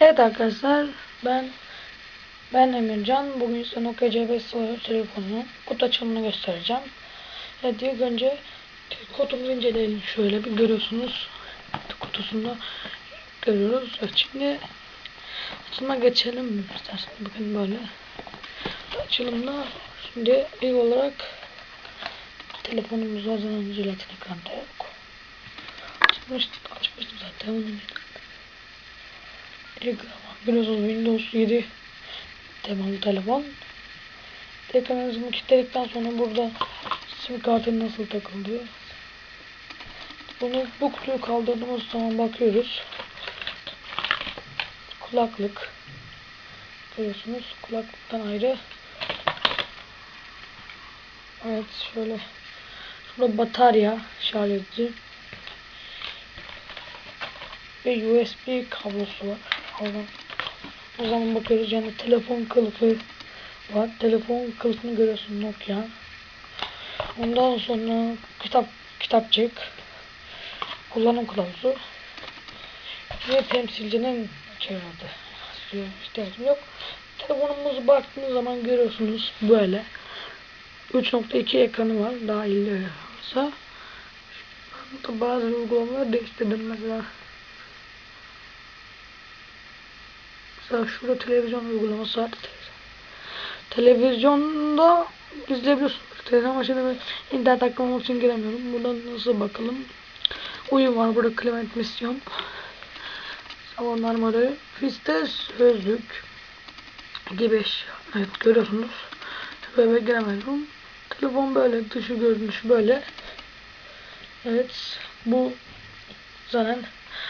Evet arkadaşlar ben ben Emircan. Bugün size Nokia C5 Solo telefonunun kutu açılımını göstereceğim. Evet ilk önce kutumuzu inceleyelim. Şöyle bir görüyorsunuz. Kutusunda görüyoruz. Evet, şimdi açılıma geçelim mi isterseniz. Bakın böyle. Açılımda şimdi ilk olarak telefonumuz zaten jelatin ekranda yok. Açmıştım, açmıştım zaten. İlk biliyorsunuz Windows 7 temalı telefon. Ekranınızı kilitledikten sonra burada sim kartı nasıl takılıyor. Bunu bu kutuyu kaldırdığımız zaman bakıyoruz. Kulaklık. Görüyorsunuz kulaklıktan ayrı. Evet şöyle. Şurada batarya şarj edici. Ve USB kablosu var. Oradan o zaman bakıyoruz yani telefon kılıfı var. Telefon kılıfını görüyorsun Nokia. Ondan sonra kitap kitapçık, kullanım kılavuzu ve temsilcinin çevirdi. ihtiyacım yok. Telefonumuzu baktığınız zaman görüyorsunuz böyle. 3.2 ekranı var dahil olsa. Bazı uygulamaları değiştirdim mesela. Mesela şurada televizyon uygulaması var. Televizyonda izleyebiliyorsunuz. Televizyon başında ben internet aktarmak için giremiyorum. Buradan nasıl bakalım. Uyum var. Burada Clement Mission. Salonlar modeli. Fiste sözlük gibi eşya. Evet görüyorsunuz. Böyle giremiyorum. Telefon böyle. Dışı görünüşü böyle. Evet. Bu zaten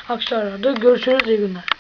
akşamlarda görüşürüz. iyi günler.